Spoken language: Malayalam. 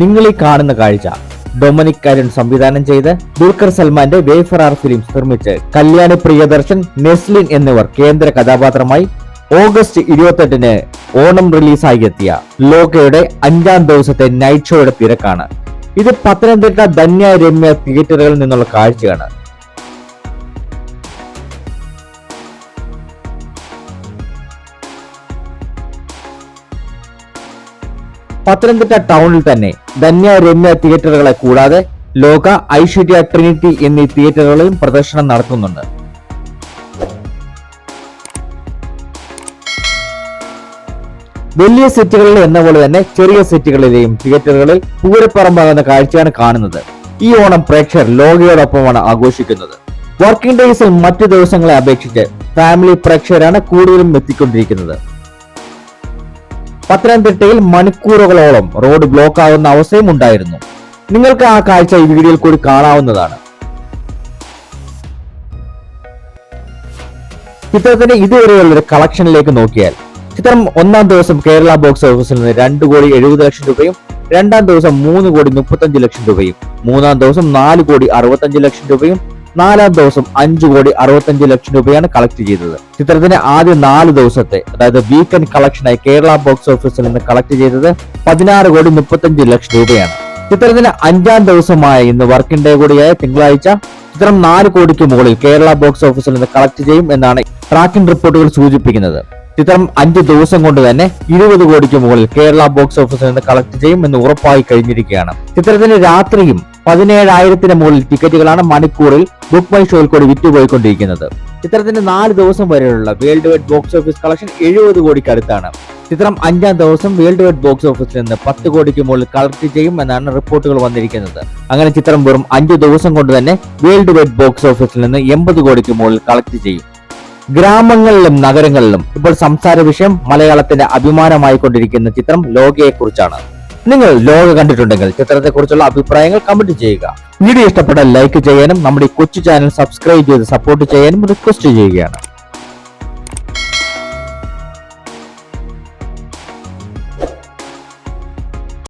നിങ്ങൾ ഈ കാണുന്ന കാഴ്ച ഡൊമിനിക് കരുൺ സംവിധാനം ചെയ്ത് ദുൽഖർ സൽമാന്റെ വേഫറാർ ഫിലിംസ് നിർമ്മിച്ച് കല്യാണി പ്രിയദർശൻ നെസ്ലിൻ എന്നിവർ കേന്ദ്ര കഥാപാത്രമായി ഓഗസ്റ്റ് ഇരുപത്തെട്ടിന് ഓണം റിലീസായി എത്തിയ ലോകയുടെ അഞ്ചാം ദിവസത്തെ നൈറ്റ് ഷോയുടെ തിരക്കാണ്. ഇത് പത്തനംതിട്ട ധന്യ രമ്യ തിയേറ്ററുകളിൽ നിന്നുള്ള കാഴ്ചയാണ്. പത്തനംതിട്ട ടൗണിൽ തന്നെ ധന്യ രമ്യ തിയേറ്ററുകളെ കൂടാതെ ലോക ഐശ്വര്യ ട്രിനിറ്റി എന്നീ തിയേറ്ററുകളിലും പ്രദർശനം നടത്തുന്നുണ്ട്. വലിയ സെറ്റുകളിൽ എന്ന പോലെ തന്നെ ചെറിയ സെറ്റുകളിലെയും തിയേറ്ററുകളിൽ പൂരപ്പറമ്പാകുന്ന കാഴ്ചയാണ് കാണുന്നത്. ഈ ഓണം പ്രേക്ഷകർ ലോകയോടൊപ്പമാണ് ആഘോഷിക്കുന്നത്. വർക്കിംഗ് ഡേയ്സിൽ മറ്റു ദിവസങ്ങളെ അപേക്ഷിച്ച് ഫാമിലി പ്രേക്ഷകരാണ് കൂടുതലും എത്തിക്കൊണ്ടിരിക്കുന്നത്. പത്തനംതിട്ടയിൽ മണിക്കൂറുകളോളം റോഡ് ബ്ലോക്ക് ആവുന്ന അവസ്ഥയും ഉണ്ടായിരുന്നു. നിങ്ങൾക്ക് ആ കാഴ്ച ഈ വീഡിയോയിൽ കൂടി കാണാവുന്നതാണ്. ചിത്രത്തിന്റെ ഇതുവരെയുള്ള ഒരു കളക്ഷനിലേക്ക് നോക്കിയാൽ ചിത്രം ഒന്നാം ദിവസം കേരള ബോക്സ് ഓഫീസിൽ നിന്ന് രണ്ട് കോടി എഴുപത് ലക്ഷം രൂപയും രണ്ടാം ദിവസം മൂന്ന് കോടി മുപ്പത്തഞ്ച് ലക്ഷം രൂപയും മൂന്നാം ദിവസം നാല് കോടി അറുപത്തഞ്ച് ലക്ഷം രൂപയും നാലാം ദിവസം അഞ്ചു കോടി അറുപത്തഞ്ച് ലക്ഷം രൂപയാണ് കളക്ട് ചെയ്തത്. ചിത്രത്തിന്റെ ആദ്യ നാല് ദിവസത്തെ അതായത് വീക്കെൻഡ് കളക്ഷനായി കേരള ബോക്സ് ഓഫീസിൽ നിന്ന് കളക്ട് ചെയ്തത് പതിനാറ് കോടി മുപ്പത്തഞ്ച് ലക്ഷം രൂപയാണ്. ചിത്രത്തിന്റെ അഞ്ചാം ദിവസമായ ഇന്ന് വർക്കിംഗ് ഡേ കൂടിയായ തിങ്കളാഴ്ച ചിത്രം നാല് കോടിക്ക് മുകളിൽ കേരള ബോക്സ് ഓഫീസിൽ നിന്ന് കളക്ട് ചെയ്യും എന്നാണ് ട്രാക്കിംഗ് റിപ്പോർട്ടുകൾ സൂചിപ്പിക്കുന്നത്. ചിത്രം അഞ്ച് ദിവസം കൊണ്ട് തന്നെ ഇരുപത് കോടിക്ക് മുകളിൽ കേരള ബോക്സ് ഓഫീസിൽ നിന്ന് കളക്ട് ചെയ്യും എന്ന് ഉറപ്പായി കഴിഞ്ഞിരിക്കുകയാണ്. ചിത്രത്തിന്റെ രാത്രിയും പതിനേഴായിരത്തിന് മുകളിൽ ടിക്കറ്റുകളാണ് മണിക്കൂറിൽ ബുക്ക് മൈ ഷോയിൽ കൂടി വിറ്റുപോയിക്കൊണ്ടിരിക്കുന്നത്. ചിത്രത്തിന്റെ നാല് ദിവസം വരെയുള്ള world wide box office collection എഴുപത് കോടിക്ക് അടുത്താണ്. ചിത്രം അഞ്ചാം ദിവസം വേൾഡ് വൈഡ് ബോക്സ് ഓഫീസിൽ നിന്ന് പത്ത് കോടിക്ക് മുകളിൽ കളക്ട് ചെയ്യും എന്നാണ് റിപ്പോർട്ടുകൾ വന്നിരിക്കുന്നത്. അങ്ങനെ ചിത്രം വെറും അഞ്ചു ദിവസം കൊണ്ട് തന്നെ വേൾഡ് വൈഡ് ബോക്സ് ഓഫീസിൽ നിന്ന് എൺപത് കോടിക്ക് മുകളിൽ കളക്ട് ചെയ്യും. ഗ്രാമങ്ങളിലും നഗരങ്ങളിലും ഇപ്പോൾ സംസാര വിഷയം മലയാളത്തിന്റെ അഭിമാനമായി കൊണ്ടിരിക്കുന്ന ചിത്രം ലോകയെ കുറിച്ചാണ് നിങ്ങൾ ലോക കണ്ടിട്ടുണ്ടെങ്കിൽ ചിത്രത്തെക്കുറിച്ചുള്ള അഭിപ്രായങ്ങൾ കമന്റ് ചെയ്യുക. വീഡിയോ ഇഷ്ടപ്പെട്ടാൽ ലൈക്ക് ചെയ്യാനും നമ്മുടെ കൊച്ചു ചാനൽ സബ്സ്ക്രൈബ് ചെയ്ത് സപ്പോർട്ട് ചെയ്യാനും റിക്വസ്റ്റ് ചെയ്യുകയാണ്.